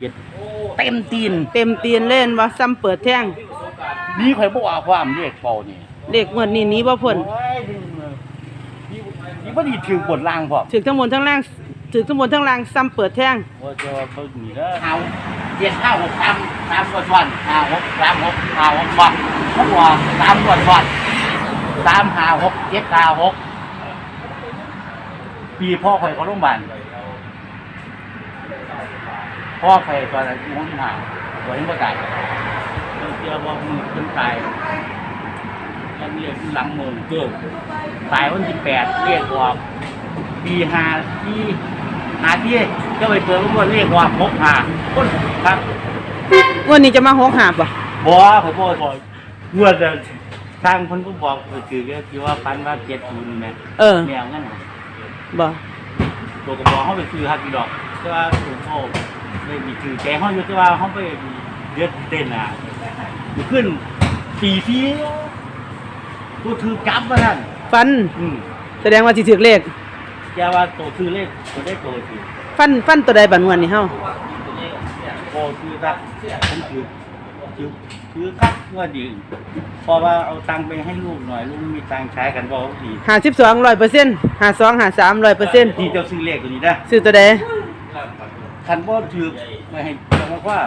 เจ็ดเต็มตีนเต็มตีนเล่นว่าซ้ำเปิดแท่งนี่ข่อยบอกว่าความเรียกเป่านี่เลขงวดนี้หนี้บ่พ้นโอ้ยนี่นี่นี่บ่ดีถือบทล่างพร้อมถึกทั้งบนทั้งล่างถึกทั้งบนทั้งล่างซ้ำเปิดแท่งว่าจะว่าเบิ่งนี่เด้อเอาเจ็ดห้าหกสามสามกว่าซ้อนห้าหกสามหกห้าหกว่าหกว่าสามกว่าซ้อนสามห้าหกเจ็ดห้าหกปีพ่อข่อยเขาโรงพยาบาล พ่อข่อยตอนนั้นม้วนหาตัวนี้บ่ตายเจอว่ามือขึ้นตายยังเรียกหลังมือเกิดตายวันที่แปดเรียกออกปีห้าที่หาที่ก็ไปเปิดรุ่นเรียกว่าพกหาคนครับงวดนี้จะมาหกหาบบ่บ่ข่อยบ่บ่งวดอะทางคนก็บอกก็คือก็คือว่าปันว่าเจ็ดศูนย์แม่เออแมวงั้นน่ะบ่ตัวกระบอกเขาไปซื้อฮักกี่ดอกแต่ว่าถูกเขา ไม่มีคือแกเขาอยู่แต่ว่าเขาไปเดือดเต้นอะมันขึ้นสี่ทีตัวถือจับมาท่านฟัน อืมแสดงว่าสิถึกเลข แกว่าตัวซื้อเลขตัวได้ตัวถือฟันฟันตัวใดบัดงวดนี้เฮาโอ้ซื้อซักผมถือถือถือคักเมื่อดีเพราะว่าเอาตังค์ไปให้ลูกหน่อยลูกมีตังค์ใช้กันบอกดี52 100% 52 53 100%ที่เจ้าซื้อเลขตัวนี้นะซื้อตัวใด คันบ่ถือไม่ให้เรียกว่า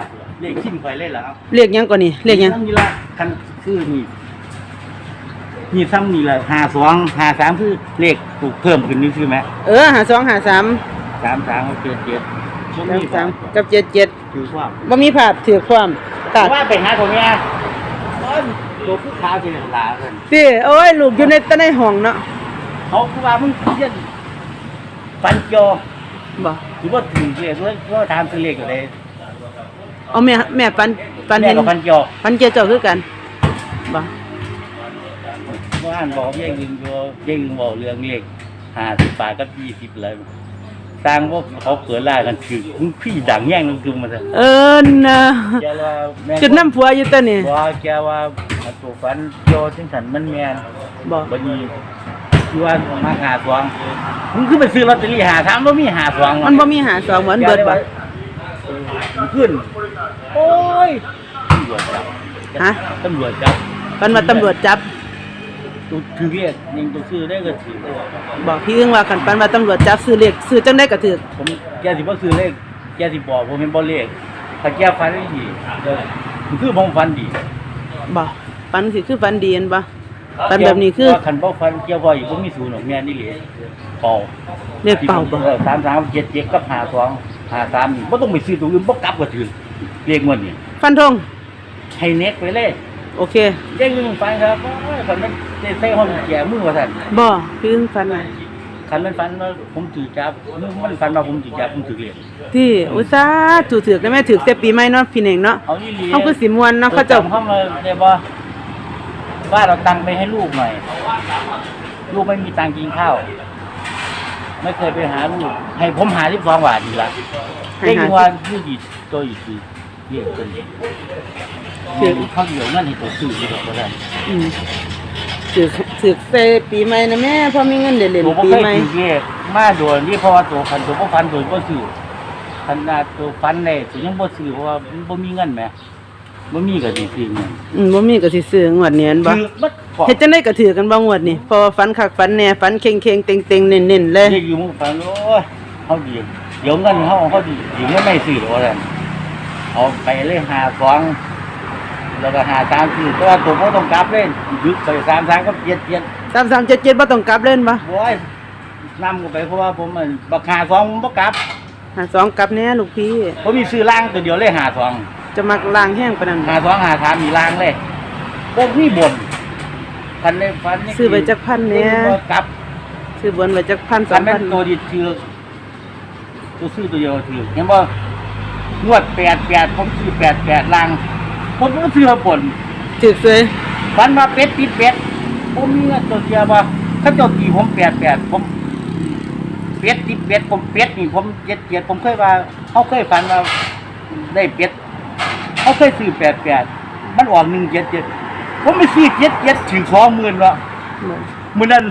เลขชิ้นไฟเล่นแล้วเลขหยังก่อนนี่เลขหยังนี่ละคันคือนี่นี่ซ้ำนี่ละหาสองหาสามคือเลขถูกเพิ่มขึ้นนี่คือไหมเออ52 53สามสามเอาเจ็ดเจ็ดช่วงนี้3กับ77คือว่าบ่มีภาพถือความตัดว่าไปหาตัวเนี้ยโอ้ยตัวผู้ค้าที่หลาเพิ่นสิโอ้ยลูกอยู่ในตะในห้องเนาะเขาคือว่ามึงเรียนฟันจอ บ่หรือว่าถึงเลขเลยว่าตามซื้อเลขอยู่เลยเอาแม่แม่ปันปันแม่เห็นกับฟันจอปันเจเจ้าคือกันบ่ว่าอ่านบอกแย่งยิงตัวแย่งบอกเรื่องเลขห้าสิบบาทกับยี่สิบเลยสร้างว่าเขาเกิดล่ากันคือพี่ดังแย่งกันคือมาเถอะเอิ้นนะแกว่าแม่จุดน้ำผัวอยู่ตัวนี่ว่าแกว่าตัวฟันโยจังสันมันแมนบ่บัดนี้ ที่ว่ามาหาสองมึงคือไปซื้อลอตเตอรี่หาถามว่ามีหาสองมันบ่มีหาสองเหมือนเบิดบ่มันขึ้น โอ้ยตำรวจจับฮะตำรวจจับปันว่าตำรวจจับตัวถือเรียกยิงตัวซื้อได้ก็ถือบอกพี่อึ้งว่าคันปันว่าตำรวจจับซื้อเลขซื้อจังได้ก็ถูกผมแกสิบ่ซื้อเลขแกสิบอกผมเป็นบ่เลขถ้าแกฟันได้ดีเดี๋ยวมันคือผมฟันดีบ่ปันสิคือฟันดีอันบ่ ปันแบบนี้คือว่าคันบ่ฟันแกบ่อยู่บ่มีศูนย์หรอกแม่นี่เหลเป่าเลขเป่าบ่ออสามสามเจ็ดเจ็ดกับหาสองหาสามนี่บ่ต้องไปซื้อตัวอื่นบ่กลับก็ถือเลขมันนี่ฟันธงให้เน็กไปเลยโอเคเด้งมึงฟันครับโอ้ยคันมันได้ใส่ห้องแก่มือว่าซั่นบ่พี่อึ้งฟันว่าคันมันฟันว่าผมถือจับมันฟันว่าผมถือจับผมถือเลขที่อุตส่าห์ถูกถือได้แม่ถือแต่ปีใหม่เนาะพี่เน่งเนาะเอาอีหลีเฮาคือสิม่วนเนาะเขาเจ้าเข้ามาได้บ่ ว่าเราตังค์ไปให้ลูกหน่อย ลูกไม่มีตังค์กินข้าว ไม่เคยไปหาลูก ให้ผมหาที่สองบาทดีละให้เด้งหา ว่าอยู่ดีตัวอยู่ดีเรียกคนเรียกเขาเดียวนั่นให้ตัวซื้อดีกว่าก็ได้อืมถือถือแต่ปีใหม่นะแม่พอมีเงินเล่นตัวบ่ๆปีเคยใหม่ถือเรียกมาโดนที่เพราะว่าตัวพันตัวบ่พันตัวบ่ซื้อขนาดตัวฟันได้ตัวยังบ่ซื้อเพราะว่ามันบ่มีเงินแหม บ่มีก็สิซื้อเงินอืมบ่มีก็สิซื้องวดนี้อันบ่ถือบัดพอเฮ็ดจังได๋ก็ถือกันบ่งวดนี่เพราะว่าฝันคักฝันแหน่ฝันเค็งๆเต็งๆเน้นๆเลยเรียกอยู่มึงฟังโอ้ยเขาดีเดี๋ยวเงินเขาเขาดีดีเงินไม่ซื้อหรอกว่าซั่นเอาไปเลยหาสองแล้วก็หาตามซื้อแต่ว่าตัวเขาต้องกลับเล่นยึดไปสามสามก็เจ็ดเจ็ด3377บ่ต้องกลับเล่นบ่โอ้ยนำกันไปเพราะว่าผมมันบักหาสองผมบ่กลับหาสองกลับแน่ลูกพี่ผมมีซื้อล่างตัวเดียวเลยหาสอง จะมักล้างแห้งปานนั้นหาสองหาสามมีล่างเลยพวกนี้บ่นพันเลยพันนี่ซื้อไปจักพันแหน่บ่กลับซื้อบนไว้จักพันสอคังนแม่พันนตัวดีถือตัวซื้อตัวเดียวถือเห็นบ่งวดแปดแปดผมซื้อแปดแปดลังผมก็ซื้อมาป่นถือสวยฟันมาเป็ดติดเป็ดผมมีเงินตัวเดียวบ่ถ้าเจ้าตีผมแปดแปดผมเป็ดติดเป็ดผมเป็ดนี่ผมเจ็ดเจ็ดผมเคยว่าเขาเคยฝันว่าได้เป็ด เขาเคยซื้อแปดแปดมันออกหนึ่งเจ็ดเจ็ดผมไปซื้อเจ็ดเจ็ดถึงสองหมื่นวะมือนั้น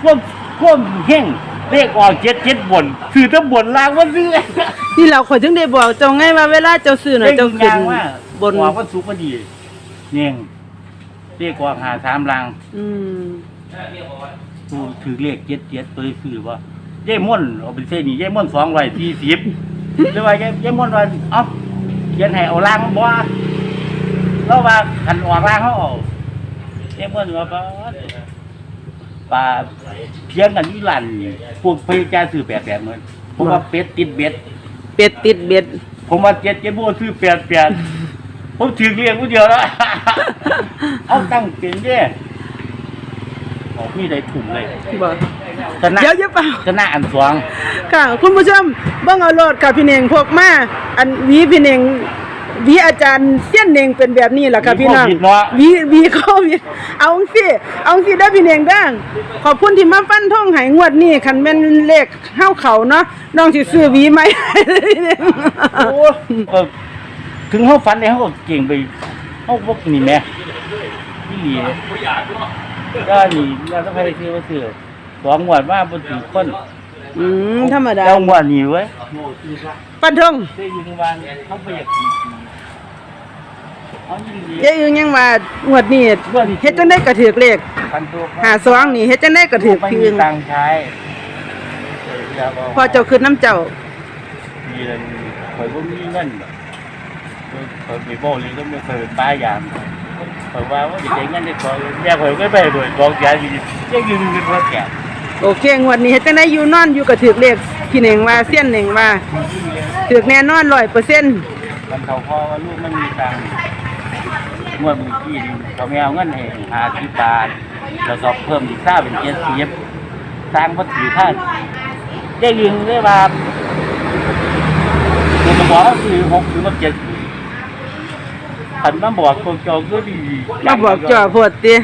ควมควมแห้งเลขออกเจ็ดเจ็ดบนซื้อทั้งบนล่างว่าซื้อนี่เราขอยถึงได้บอกเจ้าไงว่าเวลาเจ้าซื้อน่ะเจ้าขึ้นงว่าบบนนออกวันสุกร์ก็ดีเนี่ยเลขออกหาสามลางอืมกูถือเลขเจ็ดเจ็ดตัวซื้อว่าเย้ม่วนเอาเป็นเส้นนี่เย้ม่วนสองร้อยสี่สิบหรือว่าเย้เย้ม่วนว่าเอ้า เขียนให้เอาล่างบ่แล้วว่าขันออกล่างเขาเอาเย้ม่วนว่าปลาปลาเพียงกันนี่ลันนี่พวกพยาจารซื้อแปดแปดเหมือนผมว่าเป็ดติดเบ็ด เป็ดติดเบ็ด ผมว่าเจ็ดเจ็ดโมซื้อแปดแปดผมถือเรียงผู้เดียวแล้วเอาตั้งเป็นเด้บอกมีได้ถุงเลยบ่ ชนะเดี๋ยวอย่าเปล่าชนะอันสวงค่ะ คุณผู้ชมเบิ่งเอาโลดค่ะพี่เน่งพวกมาอันหวีพี่เน่งหวีอาจารย์เสี้ยนเน่งเป็นแบบนี้แหละค่ะพี่น้องหวีโควิดเนาะหวีหวีโควิดเอาสิเอาสิได้อพี่เน่งเด้อขอบคุณที่มาฟันท่องให้งวดนี้คันแม่นเลขเฮาเขาเนาะน้องสิซื้อหวีไหมพี่เน่งโอ้ก็ถึงเขาฟันเลยเขาก็เก่งไปเขาพวกนี่แหม่ที่หลีก็นี่เราต้องไปซื้อมาซื้อ สองงวดว่าบนถึงคนอืมธรรมดาแล้วงวดนี้เว้ยฟันท่องซื้ออยู่ในบ้านเขาไปอยากกินเขายินดียายอึงยังว่างวดนี้เฮ็ดจังได๋ก็ถูกเลขพันตัวหาซองนี่เฮ็ดจังได๋ก็ถูกไม่พี่มีอึงตังค์ใช้เดี๋ยวพอเจ้าคืนน้ำเจ้ามีอะไรคอยพวกมีเงินคอยมีโบลีก็ไม่เคยเป็นป้ายางคอยว่าว่าจะเจ๊งเงินได้คอยแม่คอยก็ไปด้วยกองแกอยู่เจ๊งอยู่เป็นว่าแก่ โอเคงวดนี้เฮ็ดจังได๋อยู่นอนอยู่ก็ถูกเลขพี่เน่งว่าเสี้ยนเน่งว่าถูกแน่นอน100%มันเขาพอว่าลูกไม่มีตังค์งวดมือกี้นี่เขาไม่เอาเงินให้หาที่บาทแล้วก็เพิ่มอีกค่าเป็นเจ็ดสิบสร้างพัถือท่านได้ยิงได้ว่าเงินบอกว่าคือหกถึงเจ็ดขันมาบอกคนเก่าก็ดีมาบอกจ่อโพดติ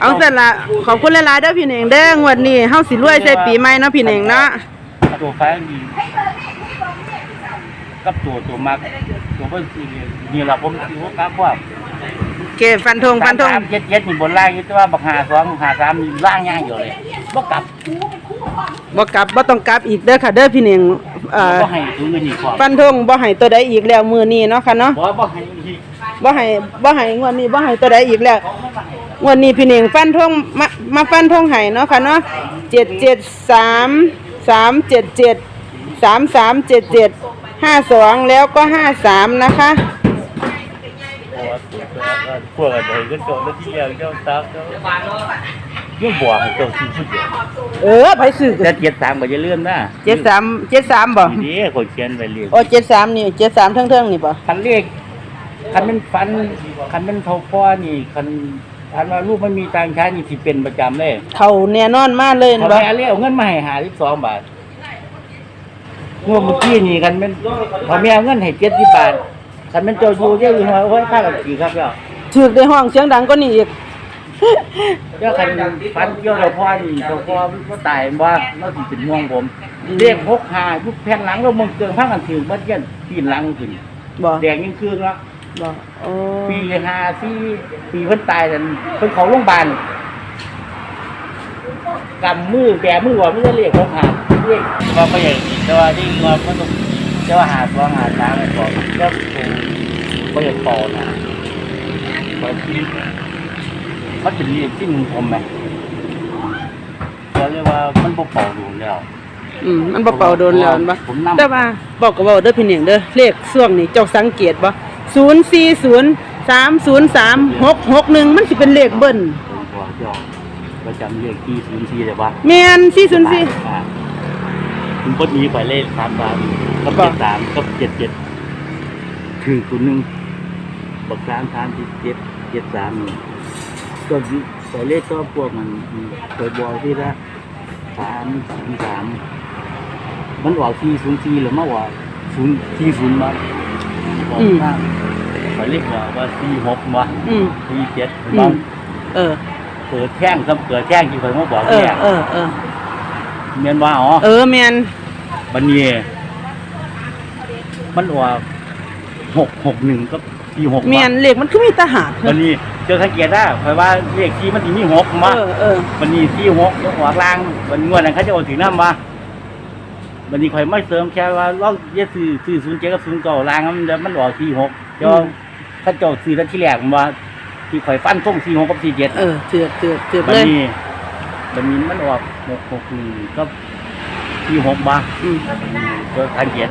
เอาซั่นละขอบคุณหลายๆเด้อพี่เน่งเด้องวดนี้เฮาสิรวยใส่ปีใหม่เนาะพี่เน่งเนาะตัวฟ้าดีกับตัวตัวมักตัวเพิ่นสินี่ล่ะผมสิว่ากับว่าโอเคฟันธงฟันธงเจ็ดเจ็ดนี่บนล่างอยู่แต่ว่าบักหาสองหาสามนี่ล่างย่างอยู่เลยบ่กลับบ่กลับบ่ต้องกลับอีกเด้อค่ะเด้อพี่เน่งเอ่อบ่ให้ตัวอื่นอีกพร้อมฟันธงบ่ให้ตัวใดอีกแล้วมื้อนี้เนาะค่ะเนาะบ่บ่ให้อีกบ่ให้บ่ให้งวดนี้บ่ให้ตัวใดอีกแล้วง วดนี้พี่เน่งฟันธงมามาฟันธงให้เนาะค่ะเนาะ773 377 3377 52แล้วก็53นะคะพวกอะไรก็โจแล้วที่แล้วเจ้าตามเจ้ายังบอกให้เจ้าซื้อผู้เดียวเออไผซื้อแต่เจ็ดสามก็อย่าลืมนะ73 73บ่ดีๆคนเขียนไว้เรียกโอ้73นี่73เทิงๆนี่บ่คันเลขคันเป็นฟันคันเป็นเท่าพ่อนี่คัน คันว่าลูกไม่มีตังค์ใช้นี่สิเป็นประจำเลยเขาแน่นอนมาเลยเขาบ่ไปเอาเรียกเอาเงินมาให้หาสิบสองบาทงวดเมื่อกี้นี่คันเป็นเขาไม่เอาเงินให้เจ็ดสิบบาทคันเป็นเจ้าชู้เจ้าอยู่หัวโอ้ยค่ากับกี่ครับเจ้าถูกได้ห้องเสียงดังกว่านี้อีก เจ้าคันฟันเกี่ยวเราพ่อนี่เราพ่อก็ตายว่าเราสิเป็นห่วงผมเรียกพกหายุคแผ่นหลังเรามึงเกินพังกันถึงบัดเย็นปีนหลังขึ้นบ่แดงยิ่งคืนละ บ่โอ้ปีห้าสี่ปีเพิ่นตายนั่นเพิ่นเขาโรงพยาบาลกำมือแกมือว่าไม่ได้เรียกเขาขาดเรียกว่าไม่อย่างนี้แต่ว่าที่งอมันต้องจะว่าหาตัวหาทางไอ้บอกก็คงไม่อย่างพอนะเพราะที่มันเป็นเรียกที่มึงผมไหมเราเรียกว่ามันบ่เป่าดูแล้วอืมมันบ่เป่าโดนแล้วแม่นบ่ผมนำแต่ว่าบอกก็เว้าเด้อพี่เนียงเด้อเลขช่วงนี้เจ้าสังเกตบ่ 040 303 661มันสิเป็นเลขเบิ้นผมบอกเจ้าประจำเรียกที่ศูนย์สี่แต่ว่าแม่น404คุณพดนี้ไปเล่นสามสามกับบ่เจ็ดสามกับเจ็ดเจ็ดถึงตัวหนึ่งบักสามสามเจ็ดเจ็ดเจ็ดสามนี่ก็ไปเล่นก็พวกมันไปบอกที่ละสามสามสามมันออกสี่ศูนย์สี่หรือมาว่าศูนย์สี่ศูนย์มาบอกว่า ไปเล่นว่าว่าสี่หกมาอืมสี่เจ็ดอืบ้ามเออ เปิดแท่งครับเปิดแท่งที่เคยมาบอกเออแท่งเออ เออ เมียนว่าอ๋อ เออแม่นบันเยมันออกหกหกหนึ่งก็สี่หกแม่นเลขมันคือมีแตาหากบันนี้เจอสังเกตได้เพราะว่าเลขที่มันที่มีหกเอมาอเออ บันนี้ที่หกออกล่างบันงวดนั้นเขาจะเอาถึงน้ำมาบันนี้ข่อยไม่เสริมแค่ว่าลองเยซื้อซื้อศูนย์เจ็ดกับศูนย์เก้าล่างมันเดี๋ยวมันออกสี่หกเจ้า ถ้าเจ้าซื้อแล้วที่แรกผมว่าที่ข่อยฟันท่งสี่หกกับสี่เจ็ดเออเถือกเถือกเถือกบันเลยนี้บันนี้มันออกหกหกหนึ่งก็สี่หกบาทอืม ก็ทันเกียรติ